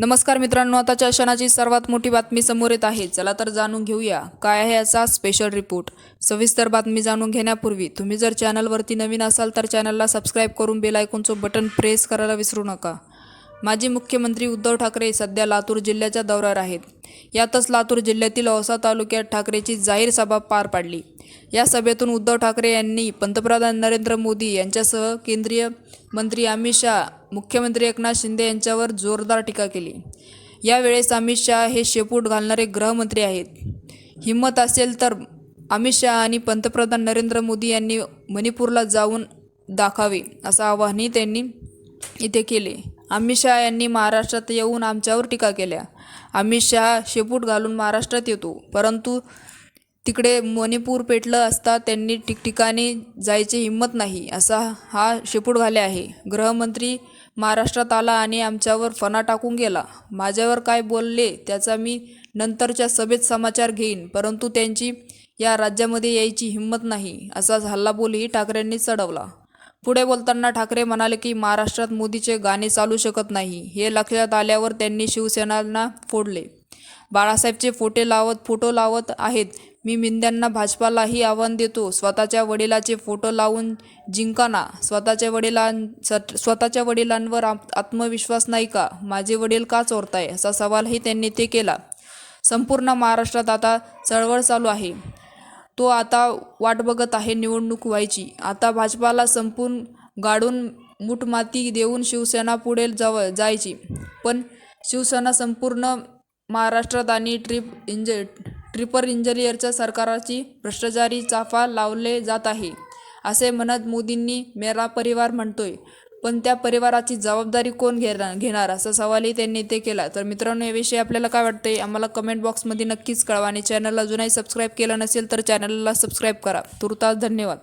नमस्कार मित्रांनो आताच्या क्षणाची सर्वात मोठी बातमी समोर येत आहे. चला तर जाणून घेऊया काय आहे याचा स्पेशल रिपोर्ट सविस्तर बातमी जाणून घेण्यापूर्वी तुम्ही जर चॅनलवरती नवीन असाल तर चॅनलला सबस्क्राईब करून बेल आयकॉनचं बटन प्रेस करायला विसरू नका. माजी मुख्यमंत्री उद्धव ठाकरे सध्या लातूर जिल्ह्याच्या दौऱ्यावर आहेत. यातच लातूर जिल्ह्यातील औसा तालुक्यात ठाकरेची जाहीर सभा पार पाडली. या सभेतून उद्धव ठाकरे यांनी पंतप्रधान नरेंद्र मोदी यांच्यासह केंद्रीय मंत्री अमित शहा मुख्यमंत्री एकनाथ शिंदे यांच्यावर जोरदार टीका केली. यावेळेस अमित शहा हे शेपूट घालणारे गृहमंत्री आहेत. हिंमत असेल तर अमित शहा आणि पंतप्रधान नरेंद्र मोदी यांनी मणिपूरला जाऊन दाखावे असं आवाहनही त्यांनी इथे केले. अमित शहा यांनी महाराष्ट्रात येऊन आमच्यावर टीका केल्या. अमित शहा शेपूट घालून महाराष्ट्रात येतो परंतु तिकडे मणिपूर पेटलं असता त्यांनी ठिकठिकाणी जायची हिंमत नाही असा हा शेपूट घाले आहे. गृहमंत्री महाराष्ट्रात आला आणि आमच्यावर फणा टाकून गेला. माझ्यावर काय बोलले त्याचा मी नंतरच्या सभेत समाचार घेईन परंतु त्यांची या राज्यामध्ये यायची हिंमत नाही असा हल्लाबोलही ठाकरेंनी चढवला. पुढे बोलताना ठाकरे म्हणाले की महाराष्ट्रात मोदीचे गाणे चालू शकत नाही. हे लक्षात आल्यावर त्यांनी शिवसेनांना फोडले. बाळासाहेबचे फोटे लावत फोटो लावत आहेत. मी मिंद्यांना भाजपालाही आव्हान देतो. स्वतःच्या वडिलाचे फोटो लावून जिंकाना. स्वतःच्या वडिलां स्वतःच्या वडिलांवर आत्मविश्वास नाही का? माझे वडील का चोरताय? असा सवालही त्यांनी ते केला. संपूर्ण महाराष्ट्रात आता चळवळ चालू आहे. तो आता वाट बघत आहे निवडणूक व्हायची. आता भाजपाला संपून गाडून मुठमाती देऊन शिवसेना पुढे जाव जायची. पण शिवसेना संपूर्ण महाराष्ट्रात आणि ट्रिप इंज ट्रिपर इंजिनियरच्या सरकाराची भ्रष्टाचारी चाफा लावले जात आहे असे म्हणत मोदींनी मेरा परिवार म्हणतोय. पण त्या परिवाराची जबाबदारी कोण घेणार घेणार? असा सवालही त्यांनी ते केला. तर मित्रांनो याविषयी आपल्याला काय वाटतंय? आम्हाला कमेंट बॉक्समध्ये नक्कीच कळवा आणि चॅनलला अजूनही सबस्क्राईब केलं नसेल तर चॅनलला सबस्क्राईब करा. तुर्तास धन्यवाद.